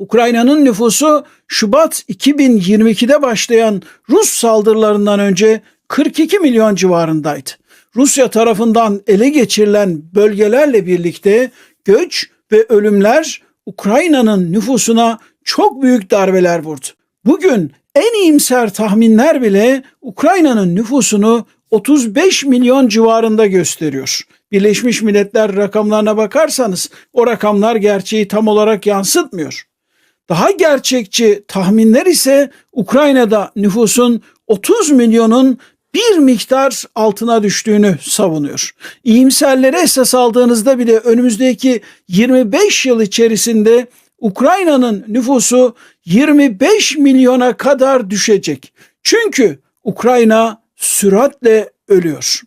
Ukrayna'nın nüfusu Şubat 2022'de başlayan Rus saldırılarından önce 42 milyon civarındaydı. Rusya tarafından ele geçirilen bölgelerle birlikte göç ve ölümler Ukrayna'nın nüfusuna çok büyük darbeler vurdu. Bugün en iyimser tahminler bile Ukrayna'nın nüfusunu 35 milyon civarında gösteriyor. Birleşmiş Milletler rakamlarına bakarsanız o rakamlar gerçeği tam olarak yansıtmıyor. Daha gerçekçi tahminler ise Ukrayna'da nüfusun 30 milyonun bir miktar altına düştüğünü savunuyor. İyimserleri esas aldığınızda bile önümüzdeki 25 yıl içerisinde Ukrayna'nın nüfusu 25 milyona kadar düşecek. Çünkü Ukrayna süratle ölüyor.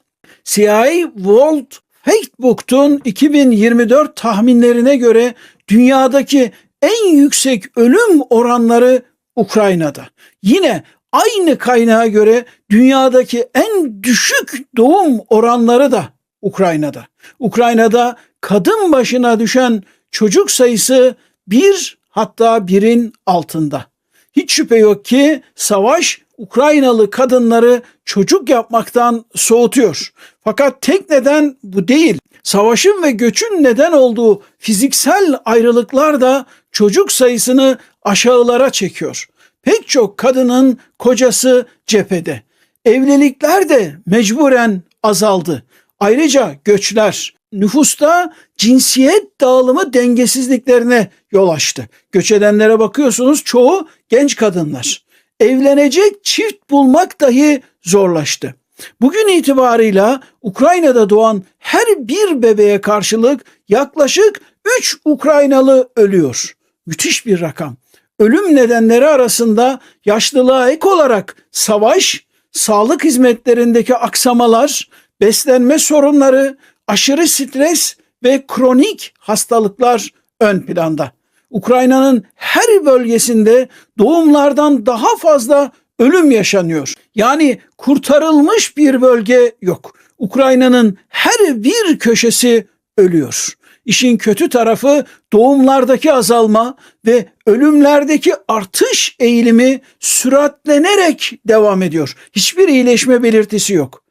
CIA World Factbook'un 2024 tahminlerine göre dünyadaki en yüksek ölüm oranları Ukrayna'da. Yine aynı kaynağa göre dünyadaki en düşük doğum oranları da Ukrayna'da. Ukrayna'da kadın başına düşen çocuk sayısı bir hatta birin altında. Hiç şüphe yok ki savaş Ukraynalı kadınları çocuk yapmaktan soğutuyor. Fakat tek neden bu değil. Savaşın ve göçün neden olduğu fiziksel ayrılıklar da çocuk sayısını aşağılara çekiyor. Pek çok kadının kocası cephede. Evlilikler de mecburen azaldı. Ayrıca göçler nüfusta cinsiyet dağılımı dengesizliklerine yol açtı. Göç edenlere bakıyorsunuz çoğu genç kadınlar. Evlenecek çift bulmak dahi zorlaştı. Bugün itibarıyla Ukrayna'da doğan her bir bebeğe karşılık yaklaşık 3 Ukraynalı ölüyor. Müthiş bir rakam. Ölüm nedenleri arasında yaşlılığa ek olarak savaş, sağlık hizmetlerindeki aksamalar, beslenme sorunları, aşırı stres ve kronik hastalıklar ön planda. Ukrayna'nın her bölgesinde doğumlardan daha fazla ölüm yaşanıyor. Yani kurtarılmış bir bölge yok. Ukrayna'nın her bir köşesi ölüyor. İşin kötü tarafı doğumlardaki azalma ve ölümlerdeki artış eğilimi süratlenerek devam ediyor. Hiçbir iyileşme belirtisi yok.